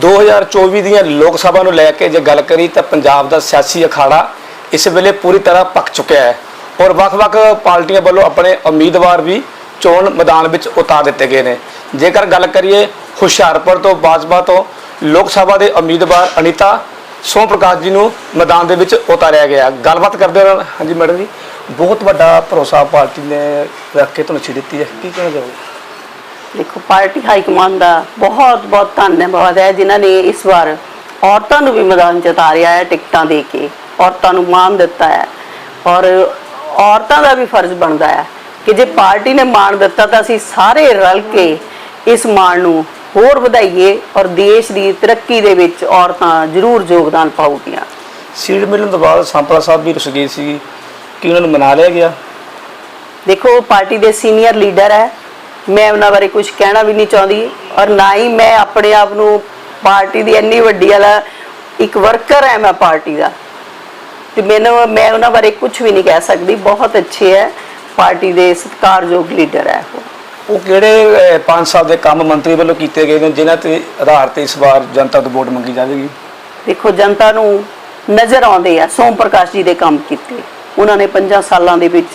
2024 ਦੀਆਂ ਲੋਕ ਸਭਾ ਨੂੰ ਲੈ ਕੇ ਜੇ ਗੱਲ ਕਰੀ ਤਾਂ ਪੰਜਾਬ ਦਾ ਸਿਆਸੀ ਅਖਾੜਾ ਇਸ ਵੇਲੇ ਪੂਰੀ ਤਰ੍ਹਾਂ ਪੱਕ ਚੁੱਕਿਆ ਹੈ। ਔਰ ਵੱਖ-ਵੱਖ ਪਾਰਟੀਆਂ ਵੱਲੋਂ ਆਪਣੇ ਉਮੀਦਵਾਰ ਵੀ ਚੋਣ ਮੈਦਾਨ ਵਿੱਚ ਉਤਾਰ ਦਿੱਤੇ ਗਏ ਨੇ। ਜੇਕਰ ਗੱਲ ਕਰੀਏ ਹੁਸ਼ਿਆਰਪੁਰ ਤੋਂ ਬਾਜਵਾ ਤੋਂ ਲੋਕ ਸਭਾ ਦੇ ਉਮੀਦਵਾਰ ਅਨੀਤਾ, ਸੋਮ ਪ੍ਰਕਾਸ਼ ਜੀ ਨੂੰ ਮੈਦਾਨ ਦੇ ਵਿੱਚ ਉਤਾਰਿਆ ਗਿਆ। ਗੱਲਬਾਤ ਕਰਦੇ ਹਾਂ। ਹਾਂਜੀ ਮੈਡਮ ਜੀ, ਬਹੁਤ ਵੱਡਾ ਭਰੋਸਾ ਪਾਰਟੀ ਨੇ ਰੱਖ ਕੇ ਤੁਹਾਨੂੰ ਛੀ ਦਿੱਤੀ ਹੈ। ਕੀ ਕਹਿਣਾ ਚਾਹੋਗੇ? ਦੇਖੋ ਪਾਰਟੀ ਹਾਈ ਕਮਾਂਡ ਦਾ ਬਹੁਤ ਬਹੁਤ ਧੰਨਵਾਦ ਹੈ ਜਿਨ੍ਹਾਂ ਨੇ ਇਸ ਵਾਰ ਔਰਤਾਂ ਨੂੰ ਵੀ ਮੈਦਾਨ 'ਚ ਉਤਾਰਿਆ ਹੈ ਟਿਕਟਾਂ ਦੇ ਕੇ। ਔਰਤਾਂ ਨੂੰ ਮਾਣ ਦਿੱਤਾ ਹੈ। ਔਰ ਔਰਤਾਂ ਦਾ ਵੀ ਫਰਜ਼ ਬਣਦਾ ਹੈ ਕਿ ਜੇ ਪਾਰਟੀ ਨੇ ਮਾਣ ਦਿੱਤਾ ਤਾਂ ਅਸੀਂ ਸਾਰੇ ਰਲ ਕੇ ਇਸ ਮਾਣ ਨੂੰ ਹੋਰ ਵਧਾਈਏ ਔਰ ਦੇਸ਼ ਦੀ ਤਰੱਕੀ ਦੇ ਵਿੱਚ ਔਰਤਾਂ ਜ਼ਰੂਰ ਯੋਗਦਾਨ ਪਾਉਗੀਆਂ ਸੀਟ ਮਿਲਣ ਤੋਂ ਬਾਅਦ ਸੰਪਲਾ ਸਾਹਿਬ ਵੀ ਰੁਸ ਗਏ ਸੀ ਕਿ ਉਹਨਾਂ ਨੂੰ ਮਨਾ ਲਿਆ ਗਿਆ। ਦੇਖੋ ਪਾਰਟੀ ਦੇ ਸੀਨੀਅਰ ਲੀਡਰ ਹੈ। ਮੈਂ ਉਹਨਾਂ ਬਾਰੇ ਕੁਝ ਕਹਿਣਾ ਵੀ ਨਹੀਂ ਚਾਹੁੰਦੀ ਔਰ ਨਾ ਹੀ ਮੈਂ ਆਪਣੇ ਆਪ ਨੂੰ ਪਾਰਟੀ ਦੀ ਇੰਨੀ ਵੱਡੀ ਵਾਲਾ ਇੱਕ ਵਰਕਰ ਹੈ ਮੈਂ ਪਾਰਟੀ ਦਾ। ਤੇ ਮੈਨੂੰ ਮੈਂ ਉਹਨਾਂ ਬਾਰੇ ਕੁਝ ਵੀ ਨਹੀਂ ਕਹਿ ਸਕਦੀ ਬਹੁਤ ਅੱਛੇ ਹੈ ਪਾਰਟੀ ਦੇ ਸਤਿਕਾਰਯੋਗ ਲੀਡਰ ਹੈ ਉਹ। ਉਹ ਕਿਹੜੇ 5 ਸਾਲ ਦੇ ਕੰਮ ਮੰਤਰੀ ਵੱਲੋਂ ਕੀਤੇ ਗਏ ਨੇ ਜਿਨ੍ਹਾਂ ਤੇ ਆਧਾਰ ਤੇ ਇਸ ਵਾਰ ਜਨਤਾ ਤੋਂ ਵੋਟ ਮੰਗੀ ਜਾਵੇਗੀ? ਦੇਖੋ ਜਨਤਾ ਨੂੰ ਨਜ਼ਰ ਆਉਂਦੇ ਆ ਸੋਮ ਪ੍ਰਕਾਸ਼ ਜੀ ਦੇ ਕੰਮ ਕੀਤੇ। ਉਹਨਾਂ ਨੇ 5 ਸਾਲਾਂ ਦੇ ਵਿੱਚ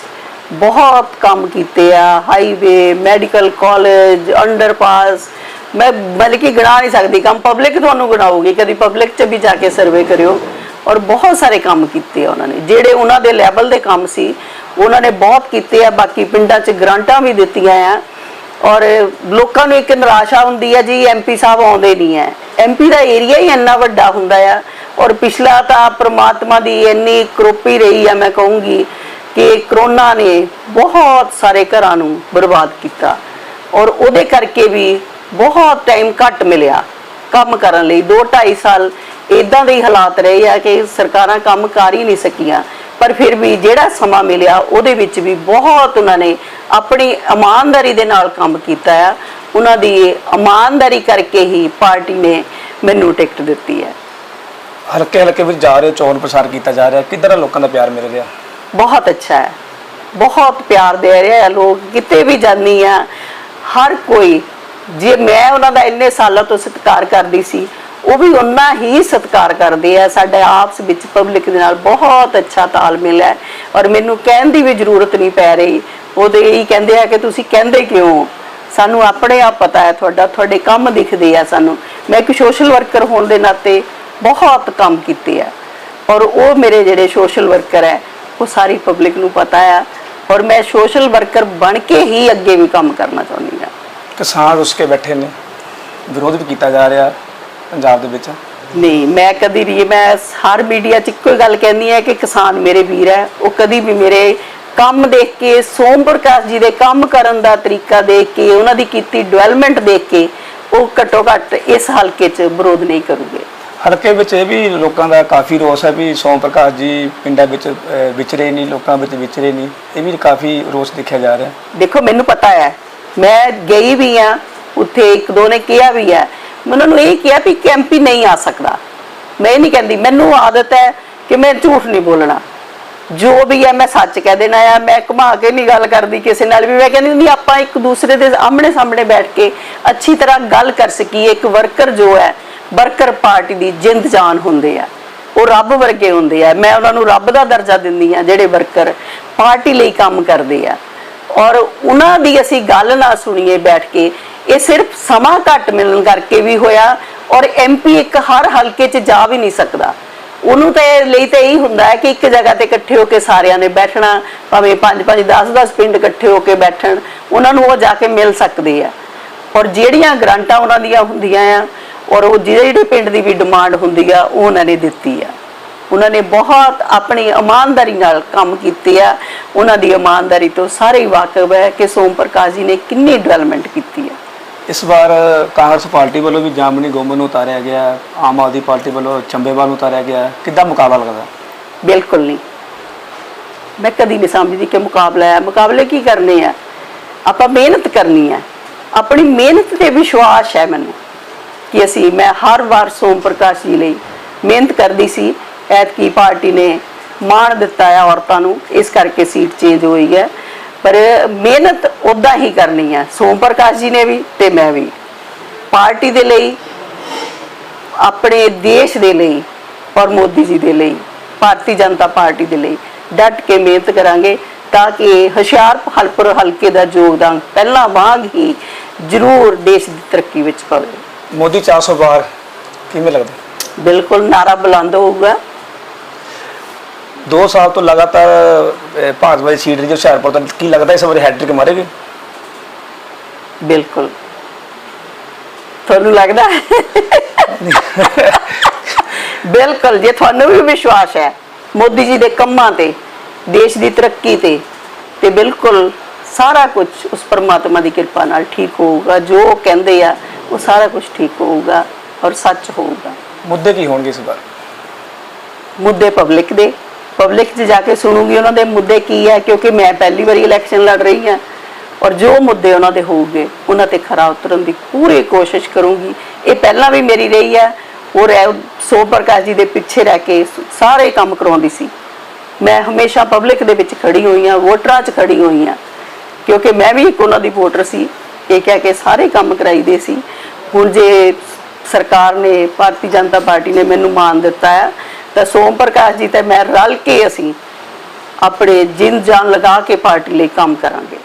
ਬਹੁਤ ਕੰਮ ਕੀਤੇ ਆ ਹਾਈਵੇ ਮੈਡੀਕਲ ਕਾਲਜ ਅੰਡਰਪਾਸ ਮੈਂ ਬਲਕਿ ਗਿਣਾ ਨਹੀਂ ਸਕਦੀ, ਕੰਮ ਪਬਲਿਕ ਤੁਹਾਨੂੰ ਗਿਣਾਊਗੀ, ਕਦੀ ਪਬਲਿਕ 'ਚ ਵੀ ਜਾ ਕੇ ਸਰਵੇ ਕਰਿਓ। ਔਰ ਬਹੁਤ ਸਾਰੇ ਕੰਮ ਕੀਤੇ ਆ ਉਹਨਾਂ ਨੇ, ਜਿਹੜੇ ਉਹਨਾਂ ਦੇ ਲੈਵਲ ਦੇ ਕੰਮ ਸੀ, ਉਹਨਾਂ ਨੇ ਬਹੁਤ ਕੀਤੇ ਆ, ਬਾਕੀ ਪਿੰਡਾਂ 'ਚ ਗ੍ਰਾਂਟਾਂ ਵੀ ਦਿੱਤੀਆਂ ਆ। ਔਰ ਲੋਕਾਂ ਨੂੰ ਇੱਕ ਨਿਰਾਸ਼ਾ ਹੁੰਦੀ ਹੈ ਜੀ ਐਮਪੀ ਸਾਹਿਬ ਆਉਂਦੇ ਨਹੀਂ ਹੈ ਐਮਪੀ ਦਾ ਏਰੀਆ ਹੀ ਇੰਨਾ ਵੱਡਾ ਹੁੰਦਾ ਆ। ਔਰ ਪਿਛਲਾ ਤਾਂ ਪ੍ਰਮਾਤਮਾ ਦੀ ਇੰਨੀ ਕਰੋਪੀ ਰਹੀ ਆ, ਮੈਂ ਕਹੂੰਗੀ। ਕਿ ਕਰੋਨਾ ਨੇ ਬਹੁਤ ਸਾਰੇ ਘਰਾਂ ਨੂੰ ਬਰਬਾਦ ਕੀਤਾ ਔਰ ਉਹਦੇ ਕਰਕੇ ਵੀ ਬਹੁਤ ਟਾਈਮ ਘੱਟ ਮਿਲਿਆ ਕੰਮ ਕਰਨ ਲਈ। 2 2.5 ਸਾਲ ਇਦਾਂ ਦੇ ਹੀ ਹਾਲਾਤ ਰਹੇ ਆ ਕਿ ਸਰਕਾਰਾਂ ਕੰਮ ਕਰ ਹੀ ਨਹੀਂ ਸਕੀਆਂ, ਪਰ ਫਿਰ ਵੀ ਜਿਹੜਾ ਸਮਾਂ ਮਿਲਿਆ ਉਹਦੇ ਵਿੱਚ ਵੀ ਬਹੁਤ ਉਹਨਾਂ ਨੇ ਆਪਣੀ ਇਮਾਨਦਾਰੀ ਦੇ ਨਾਲ ਕੰਮ ਕੀਤਾ ਆ। ਉਹਨਾਂ ਦੀ ਇਮਾਨਦਾਰੀ ਕਰਕੇ ਹੀ ਪਾਰਟੀ ਨੇ ਮੈਨੂੰ ਟਿਕਟ ਦਿੱਤੀ ਹੈ। ਹਲਕੇ ਹਲਕੇ ਵਿੱਚ ਜਾ ਰਹੇ ਚੋਣ ਪ੍ਰਸਾਰ ਕੀਤਾ ਜਾ ਰਿਹਾ। ਕਿੱਧਰ ਲੋਕਾਂ ਦਾ ਪਿਆਰ ਮਿਲ ਰਿਹਾ? ਬਹੁਤ ਅੱਛਾ ਹੈ। ਬਹੁਤ ਪਿਆਰ ਦੇ ਰਿਹਾ ਆ ਲੋਕ, ਕਿਤੇ ਵੀ ਜਾਂਦੀ ਆ, ਹਰ ਕੋਈ, ਜੇ ਮੈਂ ਉਹਨਾਂ ਦਾ ਇੰਨੇ ਸਾਲਾਂ ਤੋਂ ਸਤਿਕਾਰ ਕਰਦੀ ਸੀ, ਉਹ ਵੀ ਉਨਾ ਹੀ ਸਤਿਕਾਰ ਕਰਦੇ ਆ। ਸਾਡੇ ਆਪਸ ਵਿੱਚ ਪਬਲਿਕ ਦੇ ਨਾਲ ਬਹੁਤ ਅੱਛਾ ਤਾਲਮੇਲ ਹੈ ਔਰ ਮੈਨੂੰ ਕਹਿਣ ਦੀ ਵੀ ਜ਼ਰੂਰਤ ਨਹੀਂ ਪੈ ਰਹੀ। ਉਹਦੇ ਇਹੀ ਕਹਿੰਦੇ ਆ ਕਿ ਤੁਸੀਂ ਕਹਿੰਦੇ ਕਿਉਂ ਸਾਨੂੰ ਆਪਣੇ ਆਪ ਪਤਾ ਹੈ ਤੁਹਾਡਾ, ਤੁਹਾਡੇ ਕੰਮ ਦਿਖਦੇ ਆ ਸਾਨੂੰ। ਮੈਂ ਇੱਕ ਸੋਸ਼ਲ ਵਰਕਰ ਹੋਣ ਦੇ ਨਾਤੇ ਬਹੁਤ ਕੰਮ ਕੀਤੇ ਆ। ਔਰ ਉਹ ਮੇਰੇ ਜਿਹੜੇ ਸੋਸ਼ਲ ਵਰਕਰ ਹੈ ਉਹ ਸਾਰੀ ਪਬਲਿਕ ਨੂੰ ਪਤਾ ਆ ਔਰ ਮੈਂ ਸੋਸ਼ਲ ਵਰਕਰ ਬਣ ਕੇ ਹੀ ਅੱਗੇ ਵੀ ਕੰਮ ਕਰਨਾ ਚਾਹੁੰਦੀ ਹਾਂ ਕਿਸਾਨ ਰੁਸ ਕੇ ਬੈਠੇ ਨੇ ਵਿਰੋਧ ਵੀ ਕੀਤਾ ਜਾ ਰਿਹਾ ਪੰਜਾਬ ਦੇ ਵਿੱਚ ਨਹੀਂ ਮੈਂ ਕਦੀ ਨਹੀਂ ਮੈਂ ਹਰ ਮੀਡੀਆ 'ਚ ਇੱਕੋ ਗੱਲ ਕਹਿੰਦੀ ਹੈ ਕਿ ਕਿਸਾਨ ਮੇਰੇ ਵੀਰ ਹੈ ਉਹ ਕਦੀ ਵੀ ਮੇਰੇ ਕੰਮ ਦੇਖ ਕੇ ਸੋਮ ਪ੍ਰਕਾਸ਼ ਜੀ ਦੇ ਕੰਮ ਕਰਨ ਦਾ ਤਰੀਕਾ ਦੇਖ ਕੇ ਉਹਨਾਂ ਦੀ ਕੀਤੀ ਡਿਵੈਲਪਮੈਂਟ ਦੇਖ ਕੇ ਉਹ ਘੱਟੋ ਘੱਟ ਇਸ ਹਲਕੇ 'ਚ ਵਿਰੋਧ ਨਹੀਂ ਕਰੂਗੇ ਹਲਕੇ ਵਿੱਚ ਇਹ ਵੀ ਲੋਕਾਂ ਦਾ ਕਾਫੀ ਰੋਸ ਹੈ ਵੀ ਸੋਮ ਪ੍ਰਕਾਸ਼ ਜੀ ਪਿੰਡਾਂ ਵਿੱਚ ਅਹ, ਵਿਚਰੇ ਨਹੀਂ ਲੋਕਾਂ ਵਿੱਚ ਵਿਚਰੇ ਨਹੀਂ। ਇਹ ਵੀ ਕਾਫੀ ਰੋਸ ਦੇਖਿਆ ਜਾ ਰਿਹਾ। ਦੇਖੋ ਮੈਨੂੰ ਪਤਾ ਹੈ ਮੈਂ ਗਈ ਵੀ ਆ ਉੱਥੇ ਇੱਕ ਦੋ ਨੇ ਕਿਹਾ ਵੀ ਹੈ। ਮੈਂ ਉਹਨਾਂ ਨੂੰ ਇਹ ਕਿਹਾ ਵੀ ਕੈਂਪੀ ਨਹੀਂ ਆ ਸਕਦਾ। ਮੈਂ ਇਹ ਨਹੀਂ ਕਹਿੰਦੀ ਮੈਨੂੰ ਆਦਤ ਹੈ ਕਿ ਮੈਂ ਝੂਠ ਨਹੀਂ ਬੋਲਣਾ। ਜੋ ਵੀ ਹੈ ਮੈਂ ਸੱਚ ਕਹਿ ਦੇਣਾ ਆ ਮੈਂ ਘੁਮਾ ਕੇ ਨਹੀਂ ਗੱਲ ਕਰਦੀ ਕਿਸੇ ਨਾਲ ਵੀ। ਮੈਂ ਕਹਿੰਦੀ ਹੁੰਦੀ ਆਪਾਂ ਇੱਕ ਦੂਸਰੇ ਦੇ ਆਹਮਣੇ ਸਾਹਮਣੇ ਬੈਠ ਕੇ ਅੱਛੀ ਤਰ੍ਹਾਂ ਗੱਲ ਕਰ ਸਕੀਏ ਇੱਕ ਵਰਕਰ ਜੋ ਹੈ ਵਰਕਰ ਪਾਰਟੀ ਦੀ ਜਿੰਦ ਜਾਨ ਹੁੰਦੇ ਆ। ਉਹ ਰੱਬ ਵਰਗੇ ਹੁੰਦੇ ਆ। ਮੈਂ ਉਹਨਾਂ ਨੂੰ ਰੱਬ ਦਾ ਦਰਜਾ ਦਿੰਦੀ ਆ ਜਿਹੜੇ ਵਰਕਰ ਪਾਰਟੀ ਲਈ ਕੰਮ ਕਰਦੇ ਆ। ਔਰ ਉਹਨਾਂ ਦੀ ਅਸੀਂ ਗੱਲ ਨਾ ਸੁਣੀਏ ਬੈਠ ਕੇ, ਇਹ ਸਿਰਫ ਸਮਾਂ ਘੱਟ ਮਿਲਣ ਕਰਕੇ ਵੀ ਹੋਇਆ ਔਰ ਐਮਪੀ ਇੱਕ ਹਰ ਹਲਕੇ 'ਚ ਜਾ ਵੀ ਨਹੀਂ ਸਕਦਾ। ਉਹਨੂੰ ਤਾਂ ਲਈ ਤਾਂ ਇਹੀ ਹੁੰਦਾ ਹੈ ਕਿ ਇੱਕ ਜਗ੍ਹਾ ਤੇ ਇਕੱਠੇ ਹੋ ਕੇ ਸਾਰਿਆਂ ਨੇ ਬੈਠਣਾ, ਭਾਵੇਂ 5 5 10 10 ਪਿੰਡ ਇਕੱਠੇ ਹੋ ਕੇ ਬੈਠਣ, ਉਹਨਾਂ ਨੂੰ ਉਹ ਜਾ ਕੇ ਮਿਲ ਸਕਦੇ ਆ। ਔਰ ਜਿਹੜੀਆਂ ਗ੍ਰਾਂਟਾਂ ਉਹਨਾਂ ਦੀਆਂ ਹੁੰਦੀਆਂ ਆ ਔਰ ਉਹ ਜਿਹੜੇ ਜਿਹੜੇ ਪਿੰਡ ਦੀ ਵੀ ਡਿਮਾਂਡ ਹੁੰਦੀ ਆ ਉਹ ਉਹਨਾਂ ਨੇ ਦਿੱਤੀ ਆ। ਉਹਨਾਂ ਨੇ ਬਹੁਤ ਆਪਣੀ ਇਮਾਨਦਾਰੀ ਨਾਲ ਕੰਮ ਕੀਤੇ ਆ। ਉਹਨਾਂ ਦੀ ਇਮਾਨਦਾਰੀ ਤੋਂ ਸਾਰੇ ਹੀ ਵਾਕਿਫ ਹੈ ਕਿ ਸੋਮ ਪ੍ਰਕਾਸ਼ ਜੀ ਨੇ ਕਿੰਨੀ ਡਿਵੈਲਪਮੈਂਟ ਕੀਤੀ ਆ। ਇਸ ਵਾਰ ਕਾਂਗਰਸ ਪਾਰਟੀ ਵੱਲੋਂ ਵੀ ਜਾਮਨੀ ਗੋਮਨ ਨੂੰ ਉਤਾਰਿਆ ਗਿਆ ਆਮ ਆਦਮੀ ਪਾਰਟੀ ਵੱਲੋਂ ਚੰਬੇਵਾਲ ਨੂੰ ਉਤਾਰਿਆ ਗਿਆ। ਕਿੱਦਾਂ ਮੁਕਾਬਲਾ ਲੱਗਦਾ? ਬਿਲਕੁਲ ਨਹੀਂ। ਮੈਂ ਕਦੀ ਨਹੀਂ ਸਮਝਦੀ ਕਿ ਮੁਕਾਬਲਾ ਹੈ। ਮੁਕਾਬਲੇ ਕੀ ਕਰਨੇ ਆ? ਆਪਾਂ ਮਿਹਨਤ ਕਰਨੀ ਹੈ। ਆਪਣੀ ਮਿਹਨਤ ਤੇ ਵਿਸ਼ਵਾਸ ਹੈ ਮੈਨੂੰ। ਕਿ ਅਸੀਂ, ਮੈਂ ਹਰ ਵਾਰ ਸੋਮ ਪ੍ਰਕਾਸ਼ ਜੀ ਲਈ ਮਿਹਨਤ ਕਰਦੀ ਸੀ। ਐਤਕੀ ਪਾਰਟੀ ਨੇ ਮਾਣ ਦਿੱਤਾ ਹੈ ਔਰਤਾਂ ਨੂੰ, ਇਸ ਕਰਕੇ ਸੀਟ ਚੇਂਜ ਹੋਈ ਹੈ। ਪਰ ਮਿਹਨਤ ਉਦਾਂ ਹੀ ਕਰਨੀ ਹੈ। ਸੋਮ ਪ੍ਰਕਾਸ਼ ਜੀ ਨੇ ਵੀ ਤੇ ਮੈਂ ਵੀ। ਪਾਰਟੀ ਦੇ ਲਈ, ਆਪਣੇ ਦੇਸ਼ ਦੇ ਲਈ ਔਰ ਮੋਦੀ ਜੀ ਦੇ ਲਈ, ਭਾਰਤੀ ਜਨਤਾ ਪਾਰਟੀ ਦੇ ਲਈ ਡਟ ਕੇ ਮਿਹਨਤ ਕਰਾਂਗੇ ਤਾਂ ਕਿ ਹੁਸ਼ਿਆਰਪੁਰ ਹਲਕੇ ਦਾ ਯੋਗਦਾਨ ਪਹਿਲਾਂ ਵਾਂਗ ਹੀ ਜ਼ਰੂਰ ਦੇਸ਼ ਦੀ ਤਰੱਕੀ ਵਿੱਚ ਪਵੇ। ਮੋਦੀ 400 ਵਾਰ ਕਿਵੇਂ ਲੱਗਦਾ? ਬਿਲਕੁਲ ਨਾਰਾ ਬੁਲੰਦ ਹੋਊਗਾ। 2 ਸਾਲ ਤੋਂ ਲਗਾਤਾਰ ਅਹ, ਸੀਟ ਰਹੀ ਜੋ ਹੁਸ਼ਿਆਰਪੁਰ ਤੋਂ ਕੀ ਲੱਗਦਾ ਇਸ ਵਾਰੀ ਹੈਟ੍ਰਿਕ ਮਾਰੇਗੀ? ਬਿਲਕੁਲ। ਤੁਹਾਨੂੰ ਲੱਗਦਾ? ਹੈ? ਬਿਲਕੁਲ ਜੇ ਤੁਹਾਨੂੰ ਵੀ ਵਿਸ਼ਵਾਸ ਹੈ ਮੋਦੀ ਜੀ ਦੇ ਕੰਮਾਂ ਤੇ ਦੇਸ਼ ਦੀ ਤਰੱਕੀ ਤੇ ਤੇ ਬਿਲਕੁਲ ਸਾਰਾ ਕੁਝ ਉਸ ਪਰਮਾਤਮਾ ਦੀ ਕਿਰਪਾ ਨਾਲ ਠੀਕ ਹੋਊਗਾ ਜੋ ਉਹ ਕਹਿੰਦੇ ਆ ਉਹ ਸਾਰਾ ਕੁਝ ਠੀਕ ਹੋਊਗਾ ਔਰ ਸੱਚ ਹੋਊਗਾ। ਮੁੱਦੇ ਕੀ ਹੋਣਗੇ ਇਸ ਵਾਰ? ਮੁੱਦੇ ਪਬਲਿਕ ਦੇ। ਪਬਲਿਕ 'ਚ ਜਾ ਕੇ ਸੁਣੂਗੀ ਉਹਨਾਂ ਦੇ ਮੁੱਦੇ ਕੀ ਹੈ ਕਿਉਂਕਿ ਮੈਂ ਪਹਿਲੀ ਵਾਰੀ ਇਲੈਕਸ਼ਨ ਲੜ ਰਹੀ ਹਾਂ। ਔਰ ਜੋ ਮੁੱਦੇ ਉਹਨਾਂ ਦੇ ਹੋਊਗੇ ਉਹਨਾਂ ਤੇ ਖਰਾ ਉਤਰਨ ਦੀ ਪੂਰੀ ਕੋਸ਼ਿਸ਼ ਕਰੂੰਗੀ। ਇਹ ਪਹਿਲਾਂ ਵੀ ਮੇਰੀ ਰਹੀ ਹੈ। ਔਰ ਸੋ ਪ੍ਰਕਾਸ਼ ਜੀ ਦੇ ਪਿੱਛੇ ਰਹਿ ਕੇ ਸਾਰੇ ਕੰਮ ਕਰਵਾਉਂਦੀ ਸੀ। ਮੈਂ ਹਮੇਸ਼ਾ ਪਬਲਿਕ ਦੇ ਵਿੱਚ ਖੜੀ ਹੋਈ ਹਾਂ ਵੋਟਰਾਂ 'ਚ ਖੜੀ ਹੋਈ ਹਾਂ। ਕਿਉਂਕਿ ਮੈਂ ਵੀ ਇੱਕ ਉਹਨਾਂ ਦੀ ਵੋਟਰ ਸੀ। ਇਹ ਕਹਿ ਕੇ ਸਾਰੇ ਕੰਮ ਕਰਾਈਦੇ ਸੀ। ਹੁਣ ਜੇ ਸਰਕਾਰ ਨੇ, ਭਾਰਤੀ ਜਨਤਾ ਪਾਰਟੀ ਨੇ ਮੈਨੂੰ ਮਾਨ ਦਿੱਤਾ ਹੈ, ਤਾਂ ਸੋਮ ਪ੍ਰਕਾਸ਼ ਜੀ ਤੇ ਮੈਂ ਰਲ ਕੇ ਅਸੀਂ ਆਪਣੇ ਜਿੰਦ ਜਾਨ ਲਗਾ ਕੇ ਪਾਰਟੀ ਲਈ ਕੰਮ ਕਰਾਂਗੇ।